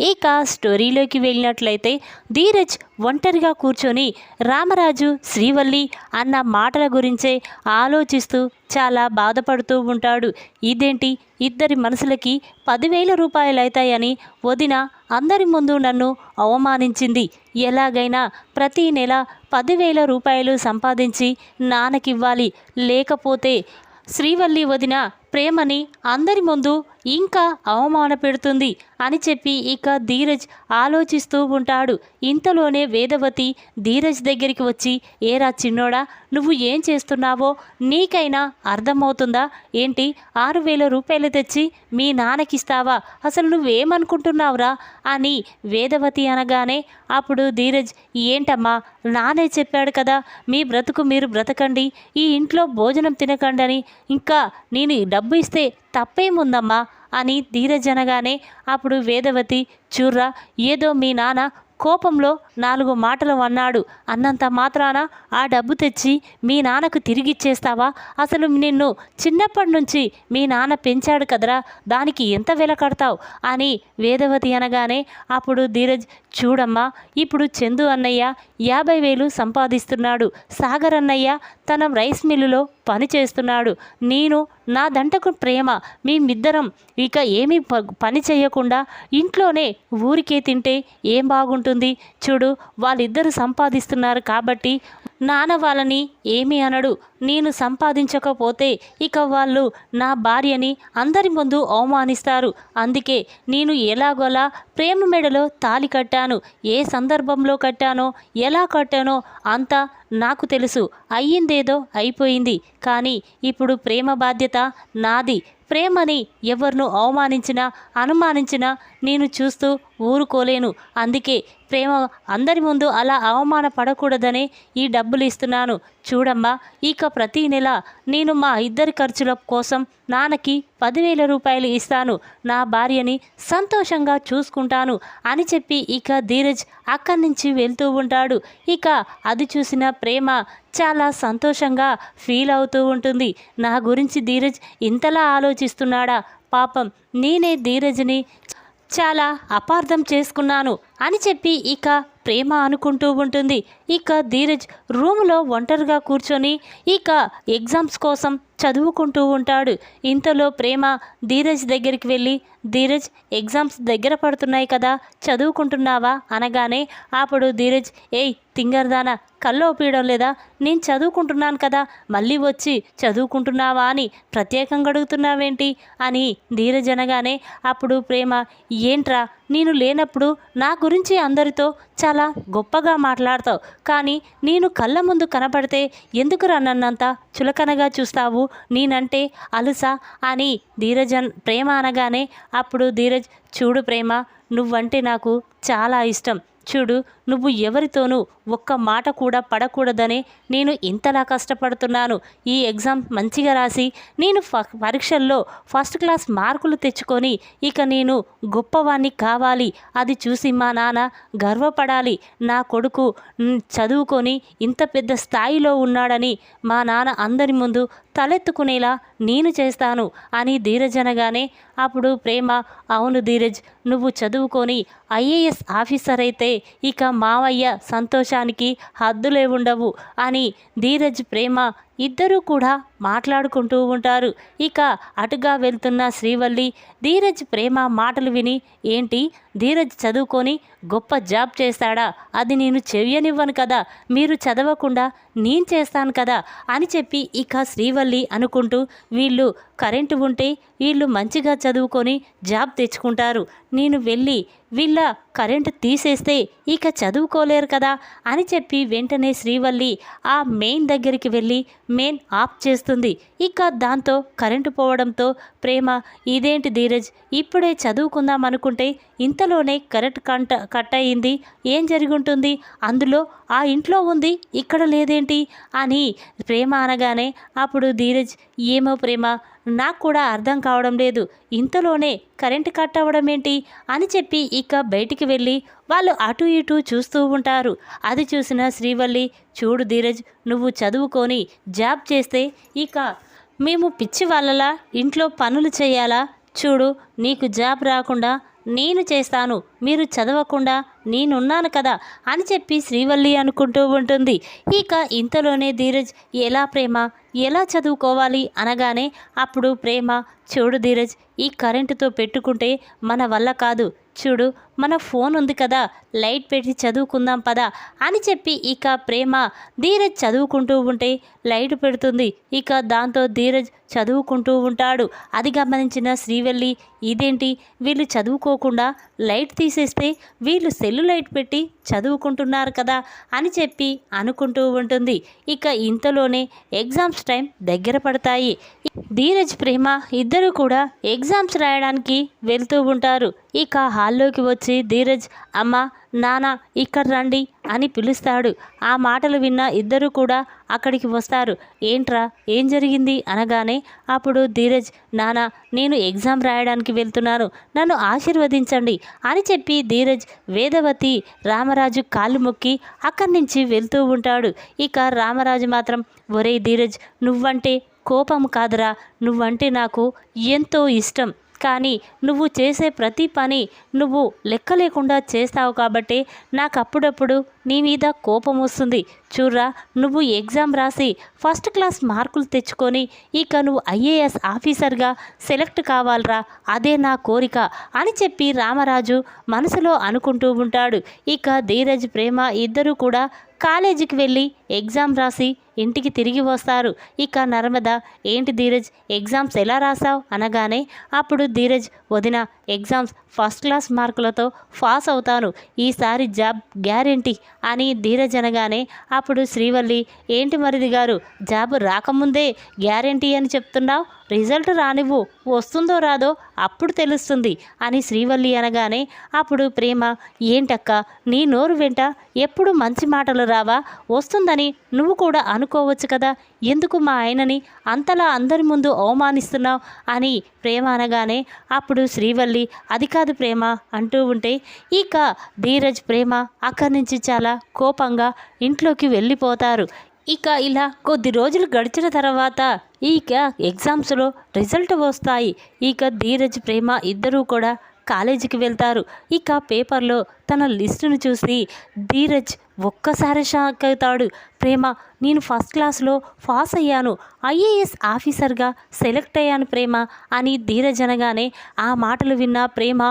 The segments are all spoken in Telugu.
ఇక స్టోరీలోకి వెళ్ళినట్లయితే ధీరజ్ ఒంటరిగా కూర్చొని రామరాజు శ్రీవల్లి అన్న మాటల గురించే ఆలోచిస్తూ చాలా బాధపడుతూ ఉంటాడు. ఇదేంటి? ఇద్దరి మనసులకి పదివేల రూపాయలు అవుతాయని వదిన అందరి ముందు నన్ను అవమానించింది. ఎలాగైనా ప్రతి నెల పదివేల రూపాయలు సంపాదించి నాన్నకివ్వాలి. లేకపోతే శ్రీవల్లి వదిన ప్రేమని అందరి ముందు ఇంకా అవమాన పెడుతుంది అని చెప్పి ఇక ధీరజ్ ఆలోచిస్తూ ఉంటాడు. ఇంతలోనే వేదవతి ధీరజ్ దగ్గరికి వచ్చి ఏరా చిన్నోడా నువ్వు ఏం చేస్తున్నావో? నీకైనా అర్థమవుతుందా? ఏంటి? ఆరు వేల రూపాయలు తెచ్చి మీ నాన్నకిస్తావా? అసలు నువ్వేమనుకుంటున్నావురా? అని వేదవతి అనగానే అప్పుడు ధీరజ్ ఏంటమ్మా నానే చెప్పాడు కదా మీ బ్రతుకు మీరు బ్రతకండి ఈ ఇంట్లో భోజనం తినకండి అని ఇంకా నేను డబ్బు ఇస్తే తప్పేముందమ్మా? అని ధీరజ్ అనగానే అప్పుడు వేదవతి చూర్రా ఏదో మీ నాన్న కోపంలో నాలుగు మాటలు అన్నాడు. అన్నంత మాత్రాన ఆ డబ్బు తెచ్చి మీ నాన్నకు తిరిగిచ్చేస్తావా? అసలు నిన్ను చిన్నప్పటి నుంచి మీ నాన్న పెంచాడు కదరా? దానికి ఎంత వెల కడతావు? అని వేదవతి అనగానే అప్పుడు ధీరజ్ చూడమ్మా ఇప్పుడు చందు అన్నయ్య యాభై వేలు సంపాదిస్తున్నాడు. సాగర్ అన్నయ్య తన రైస్ మిల్లులో పని చేస్తున్నాడు. నేను నా దంటకు ప్రేమ మేమిద్దరం ఇక ఏమీ ప- పని చేయకుండా ఇంట్లోనే ఊరికే తింటే ఏం బాగుంటుంది? చూడు వాళ్ళిద్దరూ సంపాదిస్తున్నారు కాబట్టి నాన్న వాళ్ళని ఏమీ అనడు. నేను సంపాదించకపోతే ఇక వాళ్ళు నా భార్యని అందరి ముందు అవమానిస్తారు. అందుకే నేను ఎలాగోలా ప్రేమ మెడలో తాలి కట్టాను. ఏ సందర్భంలో కట్టానో ఎలా కట్టానో అంతా నాకు తెలుసు. అయ్యిందేదో అయిపోయింది. కానీ ఇప్పుడు ప్రేమ బాధ్యత నాది. ప్రేమని ఎవరిను అవమానించినా అనుమానించినా నేను చూస్తూ ఊరుకోలేను. అందుకే ప్రేమ అందరి ముందు అలా అవమానపడకూడదని ఈ డబ్బులు ఇస్తున్నాను. చూడమ్మా ఇక ప్రతి నెల నేను మా ఇద్దరి ఖర్చుల కోసం నాన్నకి పదివేల రూపాయలు ఇస్తాను. నా భార్యని సంతోషంగా చూసుకుంటాను అని చెప్పి ఇక ధీరజ్ అక్కడి నుంచి వెళ్తూ ఉంటాడు. ఇక అది చూసిన ప్రేమ చాలా సంతోషంగా ఫీల్ అవుతూ ఉంటుంది. నా గురించి ధీరజ్ ఇంతలా ఆలోచిస్తున్నాడా? పాపం నేనే ధీరజ్ని చాలా అపార్థం చేసుకున్నాను అని చెప్పి ఇక ప్రేమ అనుకుంటూ ఉంటుంది. ఇక ధీరజ్ రూమ్లో ఒంటరిగా కూర్చొని ఇక ఎగ్జామ్స్ కోసం చదువుకుంటూ ఉంటాడు. ఇంతలో ప్రేమ ధీరజ్ దగ్గరికి వెళ్ళి ధీరజ్ ఎగ్జామ్స్ దగ్గర పడుతున్నాయి కదా చదువుకుంటున్నావా? అనగానే అప్పుడు ధీరజ్ ఏయ్ తింగర్దానా కళ్ళు పీయడం లేదా? నేను చదువుకుంటున్నాను కదా మళ్ళీ వచ్చి చదువుకుంటున్నావా అని ప్రత్యేకంగా అడుగుతున్నావేంటి? అని ధీరజ్ అనగానే అప్పుడు ప్రేమ ఏంట్రా నేను లేనప్పుడు నా గురించి అందరితో చాలా గొప్పగా మాట్లాడతావు కానీ నేను కళ్ళ ముందు కనపడితే ఎందుకురా నన్నంత చులకనగా చూస్తావు? నేనంటే అలుసా? అని ధీరజన్ ప్రేమ అనగానే అప్పుడు ధీరజ్ చూడు ప్రేమ నువ్వంటే నాకు చాలా ఇష్టం. చూడు నువ్వు ఎవరితోనూ ఒక్క మాట కూడా పడకూడదనే నేను ఇంతలా కష్టపడుతున్నాను. ఈ ఎగ్జామ్ మంచిగా రాసి నేను పరీక్షల్లో ఫస్ట్ క్లాస్ మార్కులు తెచ్చుకొని ఇక నేను గొప్పవాణ్ణి కావాలి. అది చూసి మా నాన్న గర్వపడాలి. నా కొడుకు చదువుకొని ఇంత పెద్ద స్థాయిలో ఉన్నాడని మా నాన్న అందరి ముందు తలెత్తుకునేలా నేను చేస్తాను అని ధీరజ్ అనగానే అప్పుడు ప్రేమ అవును ధీరజ్ నువ్వు చదువుకొని ఐఏఎస్ ఆఫీసర్ అయితే ఇక మావయ్య సంతోషానికి హద్దులే ఉండవు అని ధీరజ్ ప్రేమ ఇద్దరూ కూడా మాట్లాడుకుంటూ ఉంటారు. ఇక అటుగా వెళ్తున్న శ్రీవల్లి ధీరజ్ ప్రేమ మాటలు విని ఏంటి ధీరజ్ చదువుకొని గొప్ప జాబ్ చేస్తాడా? అది నేను చెయ్యనివ్వను కదా. మీరు చదవకుండా నేను చేస్తాను కదా అని చెప్పి ఇక శ్రీవల్లి అనుకుంటూ వీళ్ళు కరెంటు ఉంటే వీళ్ళు మంచిగా చదువుకొని జాబ్ తెచ్చుకుంటారు. నేను వెళ్ళి వీళ్ళ కరెంటు తీసేస్తే ఇక చదువుకోలేరు కదా అని చెప్పి వెంటనే శ్రీవల్లి ఆ మెయిన్ దగ్గరికి వెళ్ళి మెయిన్ ఆఫ్ చేస్తుంది. ఇక దాంతో కరెంటు పోవడంతో ప్రేమ ఇదేంటి ధీరజ్ ఇప్పుడే చదువుకుందాం అనుకుంటే ఇంతలోనే కరెంట్ కంట కట్ అయింది ఏం జరుగుంటుంది? అందులో ఆ ఇంట్లో ఉంది ఇక్కడ లేదేంటి? అని ప్రేమ అనగానే అప్పుడు ధీరజ్ ఏమో ప్రేమ నాకు కూడా అర్థం కావడం లేదు. ఇంతలోనే కరెంటు కట్ అవ్వడం ఏంటి? అని చెప్పి ఇక బయటికి వెళ్ళి వాళ్ళు అటు ఇటు చూస్తూ ఉంటారు. అది చూసిన శ్రీవల్లి చూడు ధీరజ్ నువ్వు చదువుకొని జాబ్ చేస్తే ఇక మేము పిచ్చి వాళ్ళలా ఇంట్లో పనులు చేయాలా? చూడు నీకు జాబ్ రాకుండా నేను చేస్తాను మీరు చదవకుండా నేనున్నాను కదా అని చెప్పి శ్రీవల్లి అనుకుంటూ ఉంటుంది. ఇక ఇంతలోనే ధీరజ్ ఎలా ప్రేమ? ఎలా చదువుకోవాలి? అనగానే అప్పుడు ప్రేమ చూడు ధీరజ్ ఈ కరెంటుతో పెట్టుకుంటే మన వల్ల కాదు. చూడు మన ఫోన్ ఉంది కదా లైట్ పెట్టి చదువుకుందాం పదా అని చెప్పి ఇక ప్రేమ ధీరజ్ చదువుకుంటూ ఉంటే లైట్ పెడుతుంది. ఇక దాంతో ధీరజ్ చదువుకుంటూ ఉంటాడు. అది గమనించిన శ్రీవల్లి ఇదేంటి? వీళ్ళు చదువుకోకుండా లైట్ తీసేస్తే వీళ్ళు సెల్లు లైట్ పెట్టి చదువుకుంటున్నారు కదా అని చెప్పి అనుకుంటూ ఉంటుంది. ఇక ఇంతలోనే ఎగ్జామ్స్ టైం దగ్గర పడతాయి. ధీరజ్ ప్రేమ ఇద్దరు కూడా ఎగ్జామ్స్ రాయడానికి వెళ్తూ ఉంటారు. ఇక హాల్లోకి వచ్చి ధీరజ్ అమ్మ నాన్న ఇక్కడ రండి అని పిలుస్తాడు. ఆ మాటలు విన్న ఇద్దరు కూడా అక్కడికి వస్తారు. ఏంట్రా ఏం జరిగింది? అనగానే అప్పుడు ధీరజ్ నాన్న నేను ఎగ్జామ్ రాయడానికి వెళ్తున్నాను. నన్ను ఆశీర్వదించండి అని చెప్పి ధీరజ్ వేదవతి రామరాజు కాళ్ళు మొక్కి అక్కడి నుంచి వెళ్తూ ఉంటాడు. ఇక రామరాజు మాత్రం ఒరే ధీరజ్ నువ్వంటే కోపం కాదురా. నువ్వంటే నాకు ఎంతో ఇష్టం. కానీ నువ్వు చేసే ప్రతి పని నువ్వు లెక్క లేకుండా చేస్తావు కాబట్టి నాకు అప్పుడప్పుడు నీ మీద కోపం వస్తుంది. చూర్రా నువ్వు ఎగ్జామ్ రాసి ఫస్ట్ క్లాస్ మార్కులు తెచ్చుకొని ఇక నువ్వు ఐఏఎస్ ఆఫీసర్గా సెలెక్ట్ కావాలరా అదే నా కోరిక అని చెప్పి రామరాజు మనసులో అనుకుంటూ ఉంటాడు. ఇక ధీరజ్ ప్రేమ ఇద్దరూ కూడా కాలేజీకి వెళ్ళి ఎగ్జామ్ రాసి ఇంటికి తిరిగి వస్తారు. ఇక నర్మద ఏంటి ధీరజ్ ఎగ్జామ్స్ ఎలా రాసావు? అనగానే అప్పుడు ధీరజ్ వదిన ఎగ్జామ్స్ ఫస్ట్ క్లాస్ మార్కులతో పాస్ అవుతాను ఈసారి జాబ్ గ్యారెంటీ అని ధీరజ్ అనగానే అప్పుడు శ్రీవల్లి ఏంటి మరిది గారు జాబ్ రాకముందే గ్యారెంటీ అని చెప్తున్నావు? రిజల్ట్ రానివ్వు వస్తుందో రాదో అప్పుడు తెలుస్తుంది అని శ్రీవల్లి అనగానే అప్పుడు ప్రేమ ఏంటక్క నీ నోరు వెంట ఎప్పుడు మంచి మాటలు రావా? వస్తుందని నువ్వు కూడా అనుకోవచ్చు కదా? ఎందుకు మా ఆయనని అంతలా అందరి ముందు అవమానిస్తున్నావు? అని ప్రేమ అనగానే అప్పుడు శ్రీవల్లి అది కాదు ప్రేమ అంటూ ఉంటే ఇక ధీరజ్ ప్రేమ అక్కడి నుంచి చాలా కోపంగా ఇంట్లోకి వెళ్ళిపోతారు. ఇక ఇలా కొద్ది రోజులు గడిచిన తర్వాత ఇక ఎగ్జామ్స్లో రిజల్ట్ వస్తాయి. ఇక ధీరజ్ ప్రేమ ఇద్దరూ కూడా కాలేజీకి వెళ్తారు. ఇక పేపర్లో తన లిస్టును చూసి ధీరజ్ ఒక్కసారి షాక్ అవుతాడు. ప్రేమ నేను ఫస్ట్ క్లాస్లో పాస్ అయ్యాను. ఐఏఎస్ ఆఫీసర్గా సెలెక్ట్ అయ్యాను ప్రేమ అని ధీరజ్ అనగానే ఆ మాటలు విన్న ప్రేమ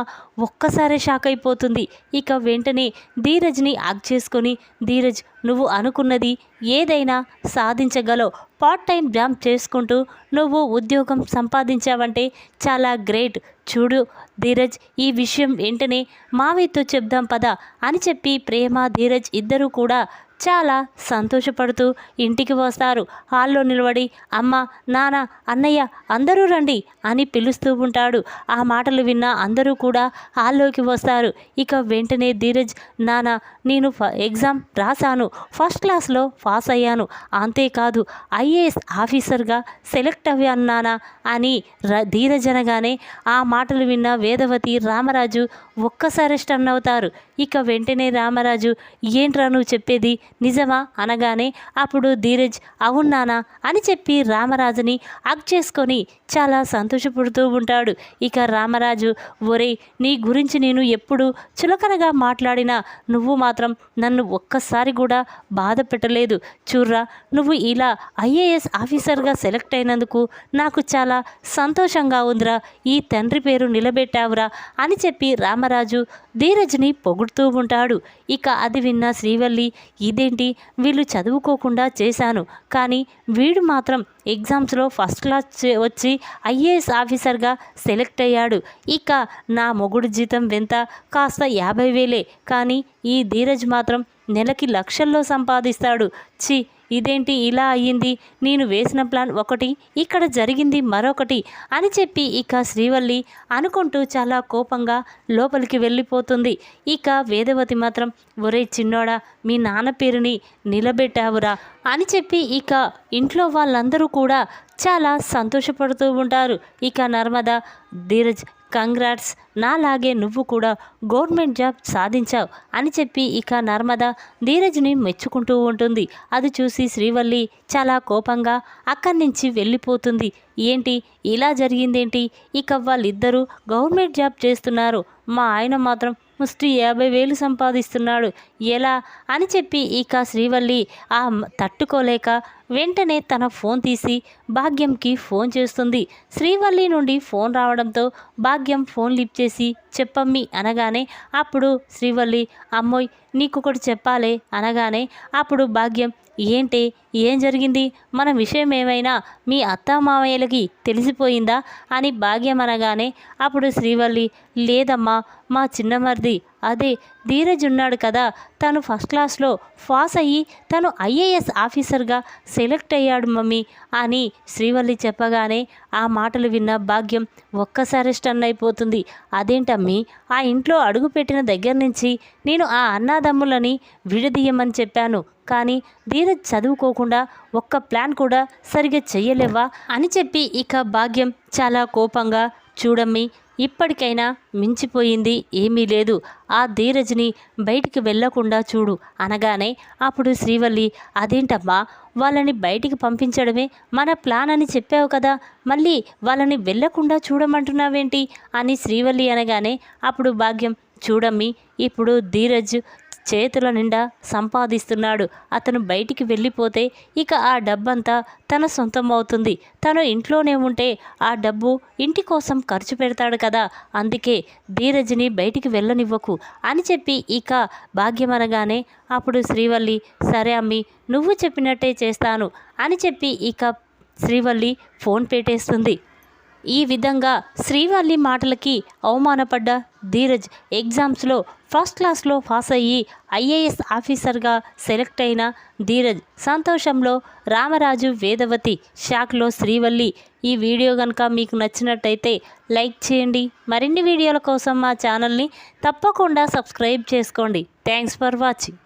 ఒక్కసారే షాక్ అయిపోతుంది. ఇక వెంటనే ధీరజ్ని అగ్ చేసుకొని ధీరజ్ నువ్వు అనుకున్నది ఏదైనా సాధించగలవు. పార్ట్ టైం జాబ్ చేసుకుంటూ నువ్వు ఉద్యోగం సంపాదించావంటే చాలా గ్రేట్. చూడు ధీరజ్ ఈ విషయం వెంటనే మావయ్యతో చెప్దాం పద అని చెప్పి ప్రేమ ధీరజ్ ఇద్దరూ కూడా చాలా సంతోషపడుతూ ఇంటికి వస్తారు. హాల్లో నిలబడి అమ్మ నాన్న అన్నయ్య అందరూ రండి అని పిలుస్తూ ఉంటాడు. ఆ మాటలు విన్న అందరూ కూడా హాల్లోకి వస్తారు. ఇక వెంటనే ధీరజ్ నాన్న నేను ఫ ఎగ్జామ్ రాశాను. ఫస్ట్ క్లాస్లో పాస్ అయ్యాను. అంతేకాదు ఐఏఎస్ ఆఫీసర్గా సెలెక్ట్ అయ్యాను నాన్న అని ర ధీరజ్ అనగానే ఆ మాటలు విన్న వేదవతి రామరాజు ఒక్కసారి స్టన్ అవుతారు. ఇక వెంటనే రామరాజు ఏంట్రా నువ్వు చెప్పేది? నిజమా అనగానే అప్పుడు ధీరజ్ అవునానా అని చెప్పి రామరాజుని అగ్ చేసుకొని చాలా సంతోషపడుతూ ఉంటాడు. ఇక రామరాజు ఒరే నీ గురించి నేను ఎప్పుడు చులకనగా మాట్లాడినా నువ్వు మాత్రం నన్ను ఒక్కసారి కూడా బాధ పెట్టలేదు. చూర్రా నువ్వు ఇలా ఐఏఎస్ ఆఫీసర్గా సెలెక్ట్ అయినందుకు నాకు చాలా సంతోషంగా ఉందిరా. ఈ తండ్రి పేరు నిలబెట్టావురా అని చెప్పి రామరాజు ధీరజ్ని పొగుడుతూ ఉంటాడు. ఇక అది విన్న శ్రీవల్లి ఇదేంటి? వీళ్ళు చదువుకోకుండా చేశాను. కానీ వీడు మాత్రం ఎగ్జామ్స్లో ఫస్ట్ క్లాస్ వచ్చి ఐఏఎస్ ఆఫీసర్గా సెలెక్ట్ అయ్యాడు. ఇక నా మొగుడు జీతం వెంత కాస్త యాభై వేలే. కానీ ఈ ధీరజ్ మాత్రం నెలకి లక్షల్లో సంపాదిస్తాడు. ఛీ! ఇదేంటి ఇలా అయ్యింది? నేను వేసిన ప్లాన్ ఒకటి ఇక్కడ జరిగింది మరొకటి అని చెప్పి ఇక శ్రీవల్లి అనుకుంటూ చాలా కోపంగా లోపలికి వెళ్ళిపోతుంది. ఇక వేదవతి మాత్రం ఒరే చిన్నోడా మీ నాన్న పేరుని నిలబెట్టావురా అని చెప్పి ఇక ఇంట్లో వాళ్ళందరూ కూడా చాలా సంతోషపడుతూ ఉంటారు. ఇక నర్మదా ధీరజ్ కంగ్రాట్స్. నాలాగే నువ్వు కూడా గవర్నమెంట్ జాబ్ సాధించావు అని చెప్పి ఇక నర్మద ధీరజ్ని మెచ్చుకుంటూ ఉంటుంది. అది చూసి శ్రీవల్లి చాలా కోపంగా అక్కడి నుంచి వెళ్ళిపోతుంది. ఏంటి? ఇలా జరిగిందేంటి? ఇక వాళ్ళిద్దరూ గవర్నమెంట్ జాబ్ చేస్తున్నారు. మా ఆయన మాత్రం ముష్టి యాభై వేలు సంపాదిస్తున్నాడు. ఎలా? అని చెప్పి ఇక శ్రీవల్లి ఆ తట్టుకోలేక వెంటనే తన ఫోన్ తీసి భాగ్యంకి ఫోన్ చేస్తుంది. శ్రీవల్లి నుండి ఫోన్ రావడంతో భాగ్యం ఫోన్ లిఫ్ట్ చేసి చెప్పమ్మి అనగానే అప్పుడు శ్రీవల్లి అమ్మోయ్ నీకొకటి చెప్పాలే అనగానే అప్పుడు భాగ్యం ఏంటి ఏం జరిగింది? మన విషయం ఏమైనా మీ అత్త మామయ్యలకి తెలిసిపోయిందా? అని భాగ్యం అనగానే అప్పుడు శ్రీవల్లి లేదమ్మా మా చిన్నమరిది అదే ధీరజ్ ఉన్నాడు కదా తను ఫస్ట్ క్లాస్లో పాస్ అయ్యి తను ఐఏఎస్ ఆఫీసర్గా సెలెక్ట్ అయ్యాడు మమ్మీ అని శ్రీవల్లి చెప్పగానే ఆ మాటలు విన్న భాగ్యం ఒక్కసారి స్టన్ అయిపోతుంది. అదేంటమ్మి ఆ ఇంట్లో అడుగుపెట్టిన దగ్గర నుంచి నేను ఆ అన్నాదమ్ములని విడదీయమని చెప్పాను కానీ ధీరజ్ చదువుకోకుండా ఒక్క ప్లాన్ కూడా సరిగా చెయ్యలేవా అని చెప్పి ఇక భాగ్యం చాలా కోపంగా చూడమ్మి ఇప్పటికైనా మించిపోయింది ఏమీ లేదు. ఆ ధీరజ్ని బయటికి వెళ్ళకుండా చూడు అనగానే అప్పుడు శ్రీవల్లి అదేంటమ్మా వాళ్ళని బయటికి పంపించడమే మన ప్లాన్ అని చెప్పావు కదా మళ్ళీ వాళ్ళని వెళ్ళకుండా చూడమంటున్నావేంటి? అని శ్రీవల్లి అనగానే అప్పుడు భాగ్యం చూడమ్మి ఇప్పుడు ధీరజ్ చేతుల నిండా సంపాదిస్తున్నాడు. అతను బయటికి వెళ్ళిపోతే ఇక ఆ డబ్బంతా తన సొంతం అవుతుంది. తను ఇంట్లోనే ఉంటే ఆ డబ్బు ఇంటి కోసం ఖర్చు పెడతాడు కదా. అందుకే ధీరజ్ని బయటికి వెళ్ళనివ్వకు అని చెప్పి ఇక భాగ్యం అనగానే అప్పుడు శ్రీవల్లి సరే అమ్మి నువ్వు చెప్పినట్టే చేస్తాను అని చెప్పి ఇక శ్రీవల్లి ఫోన్ పెట్టేస్తుంది. ఈ విధంగా శ్రీవల్లి మాటలకి అవమానపడ్డ ధీరజ్ ఎగ్జామ్స్లో ఫస్ట్ క్లాస్లో పాస్ అయ్యి ఐఏఎస్ ఆఫీసర్గా సెలెక్ట్ అయిన ధీరజ్ సంతోషంలో రామరాజు వేదవతి షాక్లో శ్రీవల్లి. ఈ వీడియో కనుక మీకు నచ్చినట్టయితే లైక్ చేయండి. మరిన్ని వీడియోల కోసం మా ఛానల్ని తప్పకుండా సబ్స్క్రైబ్ చేసుకోండి. Thanks for watching.